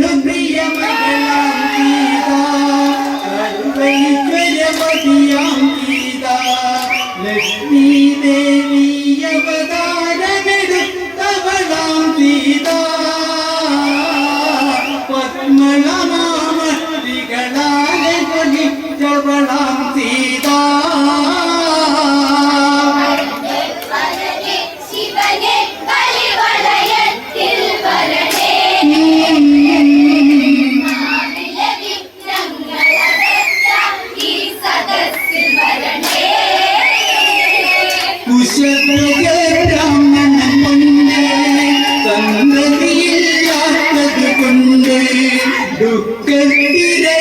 the me and Hallelujah. கெடுகிற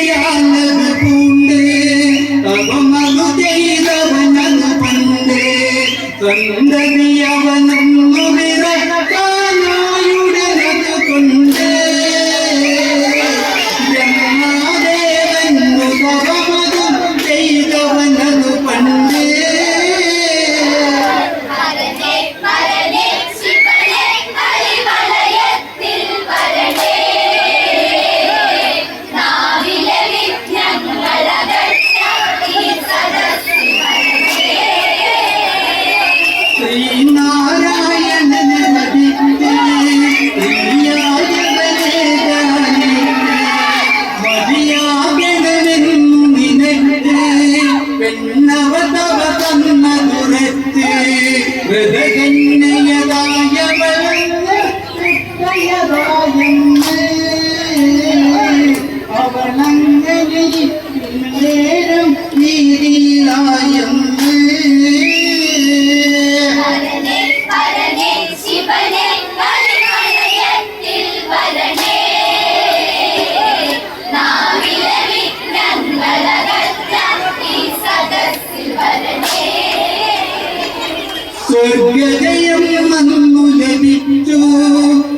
ദിവ്യജയം വന്നു ലഭിച്ചു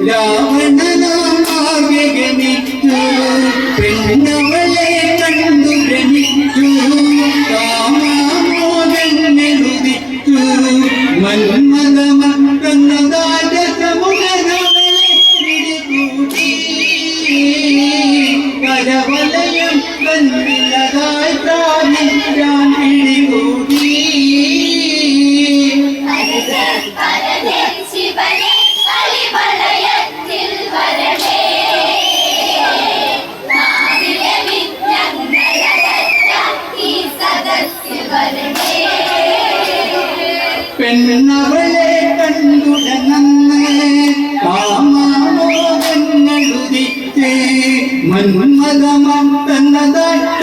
രാവണനാഗനിച്ചു പെണ്ണവളെ കണ്ടു ഭ്രമിച്ചു. രാമോദനെഴുതിച്ചു മന്മ പെണ്ണവളെ കണ്ടുടനന്ന് കാമാനോകന്നെഴുതിച്ച് മന്മതമം തന്നതായി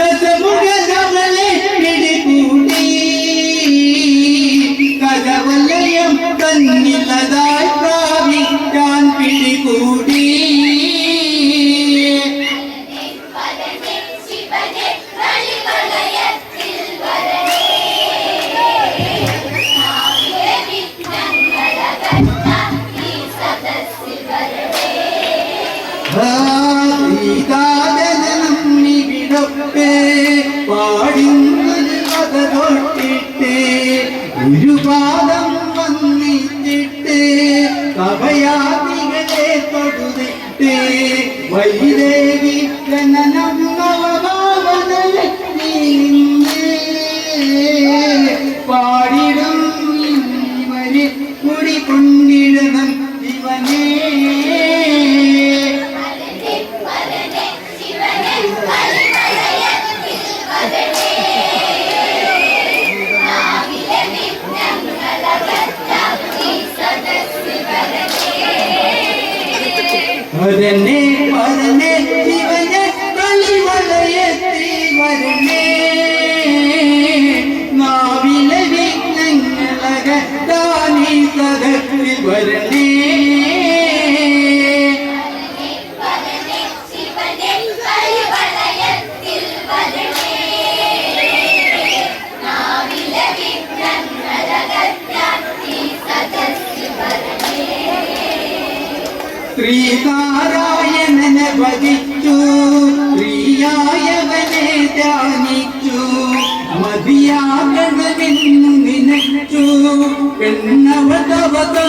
തൊട്ടിട്ട് വൈരേ name ശ്രീനാരായണനെ ഭജിച്ചു ശ്രീയായവനെ ധ്യാനിച്ചു മതിയാകണമെന്നു നിനച്ചു പെണ്ണവതവത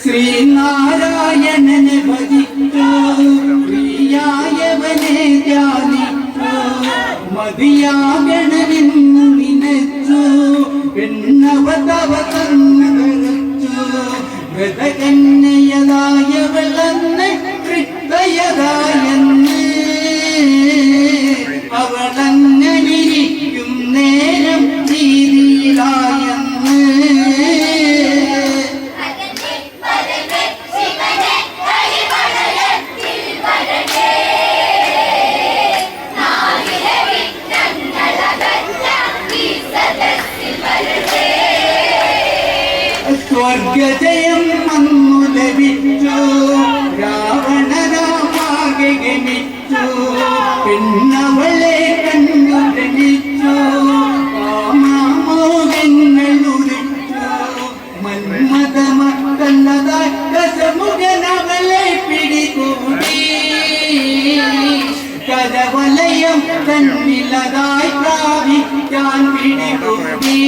ശ്രീനാരായണനെ ഭജിച്ചു പ്രിയായവനെ ധ്യാനിച്ചു മതിയാകണമെന്നു നിനച്ചു പെണ്ണവതവ തന്നു ഗതകന്യതായവളന്ന് കൃത്തയതായെന്ന് അവളങ്ങനിരിക്കും നേരം രീതിയിലായെന്ന് സ്വർഗജയം വന്നു ലഭിച്ചു. രാവണരാമാകെ ഗമിച്ചു. പിന്നവളെ കണ്ണു രമിച്ചു കാമാമോഹങ്ങൾ ഉദിച്ചു മന്മതമക്കളതായി ദശമുഖനവളെ പിടികൂടി. കരവലയം തന്നിലതായി പ്രാപിക്കാൻ പിടികൂടി.